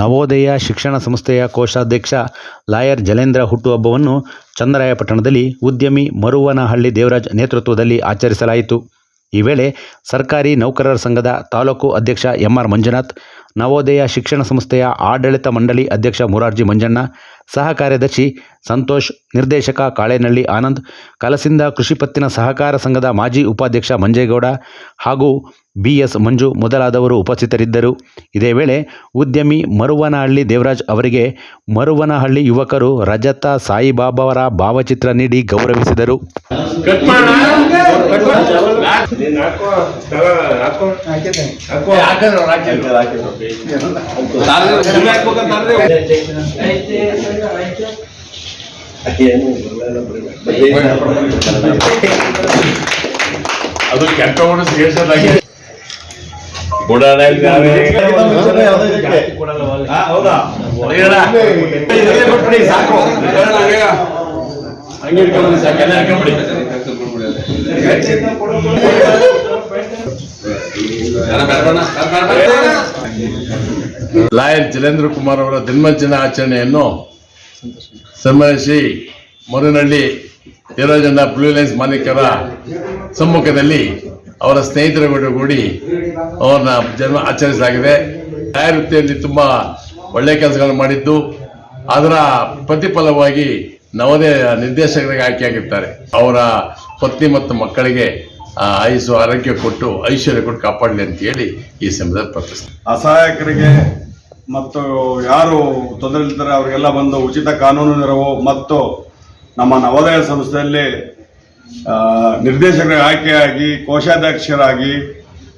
ನವೋದಯ ಶಿಕ್ಷಣ ಸಂಸ್ಥೆಯ ಕೋಶಾಧ್ಯಕ್ಷ ಲಾಯರ್ ಜಲೇಂದ್ರ ಹುಟ್ಟುಹಬ್ಬವನ್ನು ಚಂದ್ರಾಯಪಟ್ಟಣದಲ್ಲಿ ಉದ್ಯಮಿ ಮರುವನಹಳ್ಳಿ ದೇವರಾಜ್ ನೇತೃತ್ವದಲ್ಲಿ ಆಚರಿಸಲಾಯಿತು. ಈ ವೇಳೆ ಸರ್ಕಾರಿ ನೌಕರರ ಸಂಘದ ತಾಲೂಕು ಅಧ್ಯಕ್ಷ ಎಂಆರ್ ಮಂಜುನಾಥ್, ನವೋದಯ ಶಿಕ್ಷಣ ಸಂಸ್ಥೆಯ ಆಡಳಿತ ಮಂಡಳಿ ಅಧ್ಯಕ್ಷ ಮುರಾರ್ಜಿ ಮಂಜಣ್ಣ, ಸಹ ಕಾರ್ಯದರ್ಶಿ ಸಂತೋಷ್, ನಿರ್ದೇಶಕ ಕಾಳೇನಹಳ್ಳಿ ಆನಂದ್, ಕಲಸಿಂದ ಕೃಷಿ ಪತ್ತಿನ ಸಹಕಾರ ಸಂಘದ ಮಾಜಿ ಉಪಾಧ್ಯಕ್ಷ ಮಂಜೇಗೌಡ ಹಾಗೂ ಬಿಎಸ್ ಮಂಜು ಮೊದಲಾದವರು ಉಪಸ್ಥಿತರಿದ್ದರು. ಇದೇ ವೇಳೆ ಉದ್ಯಮಿ ಮರುವನಹಳ್ಳಿ ದೇವರಾಜ್ ಅವರಿಗೆ ಮರುವನಹಳ್ಳಿ ಯುವಕರು ರಜತ ಸಾಯಿಬಾಬಾವರ ಭಾವಚಿತ್ರ ನೀಡಿ ಗೌರವಿಸಿದರು. ಅದು ಕೆಟ್ಟ ಹೌದಾ ಸಾಕು ಹಂಗೆ ಇಟ್ಕೊಂಡು ಸಾಕು ಎಲ್ಲ ಹಾಕೊಂಬಿಡಿ ಲಾಯರ್ ಜಲೇಂದ್ರ ಕುಮಾರ್ ಅವರ ಜನ್ಮದಿನ ಆಚರಣೆಯನ್ನು ಸನ್ಮಾನಿಸಿ ಮರುನಹಳ್ಳಿ ದೇವರಾಜಣ್ಣ ಬ್ಲೂ ಲೈನ್ಸ್ ಮಾಲೀಕರ ಸಮ್ಮುಖದಲ್ಲಿ ಅವರ ಸ್ನೇಹಿತರ ಒಡಗೂಡಿ ಅವರನ್ನ ಜನ್ಮ ಆಚರಿಸಲಾಗಿದೆ. ಲಾಯರ್ ವೃತ್ತಿಯಲ್ಲಿ ತುಂಬ ಒಳ್ಳೆಯ ಕೆಲಸಗಳನ್ನು ಮಾಡಿದ್ದು, ಅದರ ಪ್ರತಿಫಲವಾಗಿ ನವೋದಯ ನಿರ್ದೇಶಕರಿಗೆ ಆಯ್ಕೆಯಾಗಿರ್ತಾರೆ. ಅವರ ಪತ್ನಿ ಮತ್ತು ಮಕ್ಕಳಿಗೆ ಆಯಿಸುವ ಆರೋಗ್ಯ ಕೊಟ್ಟು, ಐಶ್ವರ್ಯ ಕೊಟ್ಟು ಕಾಪಾಡಲಿ ಅಂತ ಹೇಳಿ ಈ ಸಮಯದಲ್ಲಿ ಪ್ರಾರ್ಥಿಸ್ತೀನಿ. ಅಸಹಾಯಕರಿಗೆ ಮತ್ತು ಯಾರು ತೊಂದರೆ ಅವರಿಗೆಲ್ಲ ಬಂದು ಉಚಿತ ಕಾನೂನು ನೆರವು ಮತ್ತು ನಮ್ಮ ನವೋದಯ ಸಂಸ್ಥೆಯಲ್ಲಿ ನಿರ್ದೇಶಕರ ಆಯ್ಕೆಯಾಗಿ, ಕೋಶಾಧ್ಯಕ್ಷರಾಗಿ,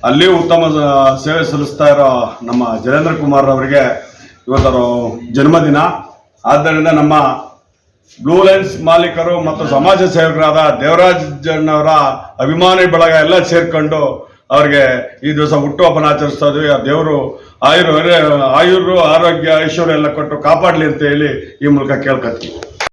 ಅಲ್ಲಿ ಉತ್ತಮ ಸೇವೆ ಸಲ್ಲಿಸ್ತಾ ಇರೋ ನಮ್ಮ ಜಲೇಂದ್ರ ಕುಮಾರ್ ಅವರಿಗೆ ಇವತ್ತರ ಜನ್ಮದಿನ. ಆದ್ದರಿಂದ ನಮ್ಮ ಬ್ಲೂ ಲೈನ್ಸ್ ಮಾಲೀಕರು ಮತ್ತು ಸಮಾಜ ಸೇವಕರಾದ ದೇವರಾಜಣ್ಣವರ ಅಭಿಮಾನಿ ಬಳಗ ಎಲ್ಲ ಸೇರ್ಕೊಂಡು ಅವರಿಗೆ ಈ ದಿವಸ ಹುಟ್ಟುಹಬ್ಬನ ಆಚರಿಸ್ತಾ ಇದ್ವಿ. ಆ ದೇವರು ಆಯುರ್ ಆಯುರ್ ಆರೋಗ್ಯ ಐಶ್ವರ್ಯ ಎಲ್ಲ ಕೊಟ್ಟು ಕಾಪಾಡಲಿ ಅಂತ ಹೇಳಿ ಈ ಮೂಲಕ ಕೇಳ್ಕೊತೀವಿ